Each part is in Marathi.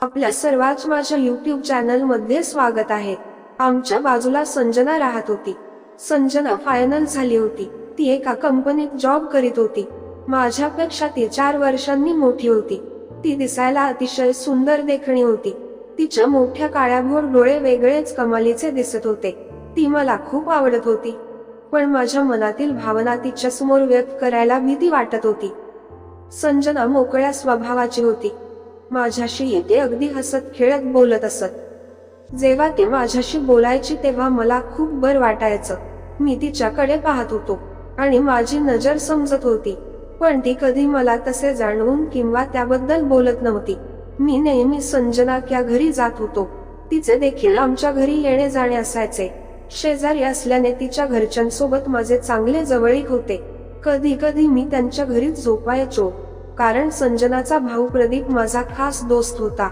आपल्या सर्वांच माझ्या युट्यूब चॅनलमध्ये स्वागत आहे. आमच्या बाजूला संजना राहत होती. संजना फायनल झाली होती. ती एका कंपनीत जॉब करीत होती. माझ्यापेक्षा ती चार वर्षांनी मोठी होती. ती दिसायला अतिशय सुंदर देखणी होती. तिच्या मोठ्या काळ्याभोर डोळे वेगळेच कमालीचे दिसत होते. ती मला खूप आवडत होती. पण माझ्या मनातील भावना तिच्या समोर व्यक्त करायला भीती वाटत होती. संजना मोकळ्या स्वभावाची होती. माझ्याशी येते अगदी हसत खेळत बोलत असत. जेव्हा ती माझ्याशी बोलायची तेव्हा मला खूप बर वाटायचं. मी तिच्याकडे पाहत होतो आणि माझी नजर समजत होती. पण ती कधी मला तसे जाणवून किंवा त्याबद्दल बोलत नव्हती. मी नेहमी संजनाच्या घरी जात होतो. तिचे देखील आमच्या घरी येणे जाणे असायचे. शेजारी असल्याने तिच्या घरच्यांसोबत माझे चांगले जवळीक होते. कधी कधी मी त्यांच्या घरीच झोपायचो. कारण संजनाचा भाऊ प्रदीप माझा खास दोस्त होता.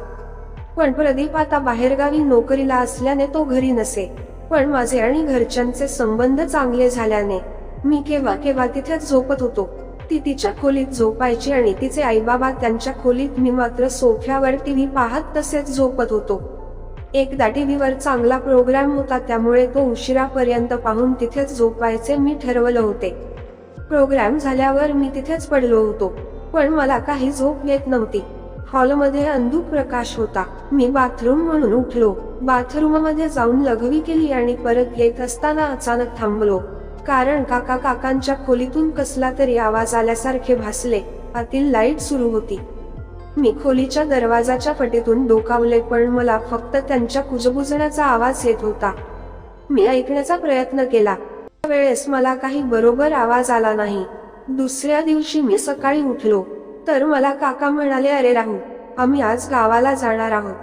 पण प्रदीप आता बाहेरगावी नोकरीला असल्याने तो घरी नसे. पण माझे आणि घरच्यांचे संबंध चांगले झाल्याने मी केव्हा केव्हा तिथेच झोपत होतो. ती तिच्या खोलीत झोपायची आणि तिचे आईबाबा त्यांच्या खोलीत मी मात्र सोफ्यावर टीव्ही पाहत तसेच झोपत होतो. एकदा टीव्हीवर चांगला प्रोग्राम होता त्यामुळे तो उशिरापर्यंत पाहून तिथेच झोपायचे मी ठरवलं होते. प्रोग्राम झाल्यावर मी तिथेच पडलो होतो. पण मला काही झोप येत नव्हती. हॉलमध्ये अंधुक प्रकाश होता. मी बाथरूम म्हणून उठलो. बाथरूममध्ये जाऊन लघवी केली आणि परत येत असताना अचानक थांबलो. कारण काका काकांच्या खोलीतून कसला तरी आवाज आल्यासारखे भासले. आतील लाइट सुरू होती. मी खोलीच्या दरवाजाच्या पटीतून डोकावले पण मला फक्त त्यांच्या कुजबुजण्याचा आवाज येत होता. मी ऐकण्याचा प्रयत्न केला. वेळेस मला काही बरोबर आवाज आला नाही. दुसऱ्या दिवशी मी सकाळी उठलो. तर मला काका म्हणाले अरे राहू आम्ही आज गावाला जाणार आहोत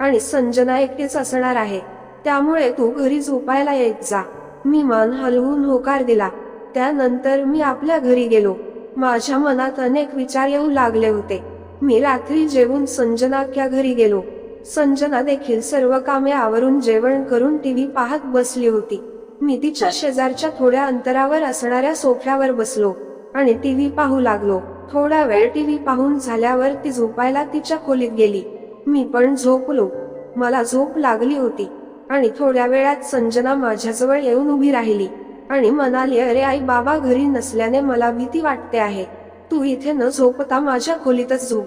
आणि संजना एकटीच असणार आहे. त्यामुळे तू घरी झोपायला येत जा. मी मान हलवून होकार दिला. त्यानंतर मी आपल्या घरी गेलो. माझ्या मनात अनेक विचार येऊ लागले होते. मी रात्री जेवून संजनाच्या घरी गेलो. संजना देखील सर्व कामे आवरून जेवण करून टीव्ही पाहत बसली होती. मी तिच्या शेजारच्या थोड्या अंतरावर असणाऱ्या सोफ्यावर बसलो. आणि टीव्ही पाहू लागलो. थोडा वेळ टीव्ही पाहून झाल्यावर ती झोपायला तिच्या खोलीत गेली. मी पण झोपलो. मला झोप लागली होती. आणि थोड्या वेळात संजना माझ्याजवळ येऊन उभी राहिली. आणि म्हणाली अरे आई बाबा घरी नसल्याने मला भीती वाटते आहे. तू इथे न झोपता माझ्या खोलीतच झोप.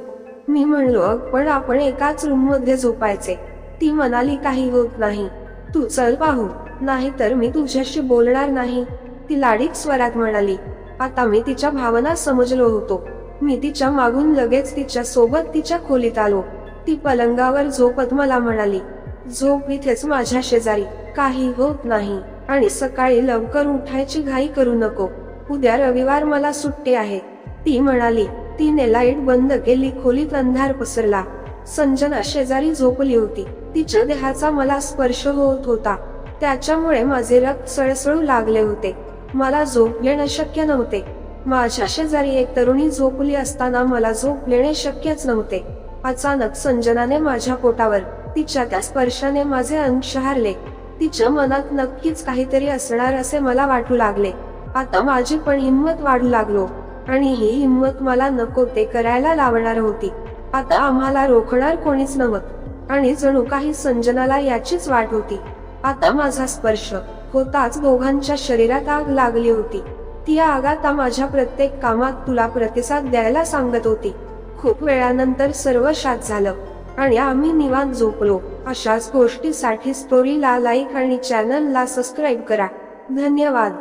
मी म्हणलो "अग, पण आपण एकाच रूममध्ये झोपायचे. ती म्हणाली काही होत नाही. तू चल पाहू. नाहीतर मी तुझ्याशी बोलणार नाही. ती लाडीक स्वरात म्हणाली आता मी तिच्या भावना समजलो होतो. मी तिच्या मागून लगेच तिच्या सोबत तिच्या खोलीत आलो. ती पलंगावर झोपत मला म्हणाली झोप इथेच माझ्या शेजारी. काही होत नाही. आणि सकाळी लवकर उठायची घाई करू नको. उद्या रविवार मला सुट्टी आहे. ती म्हणाली तिने लाइट बंद केली खोलीत अंधार पसरला. संजना शेजारी झोपली होती. तिच्या देहाचा मला स्पर्श होत होता. त्याच्यामुळे माझे रक्त सळसळू लागले होते. मला झोप येणं शक्य नव्हते. माझ्या शेजारी एक तरुणी झोपली असताना मला झोप येणे शक्यच नव्हते. अचानक संजनाने माझ्या पोटावर तिच्या त्या स्पर्शाने माझे अंग शहारले. तिच्या मनात नक्कीच काहीतरी असणार असे मला वाटू लागले. आता माझी पण हिंमत वाढू लागलो. आणि ही हिंमत मला नको ते करायला लावणार होती. आता आम्हाला रोखणार कोणीच नव्हत. आणि जणू काही संजनाला याचीच वाट होती. आता माझा स्पर्श होताच दोघांच्या शरीरात आग लागली होती. ती आग आता माझ्या प्रत्येक कामात तुला प्रतिसाद द्यायला सांगत होती. खूप वेळानंतर सर्व शात झालं. आणि आम्ही निवांत झोपलो. अशाच गोष्टीसाठी स्टोरीला लाईक आणि चॅनलला सबस्क्राईब करा. धन्यवाद.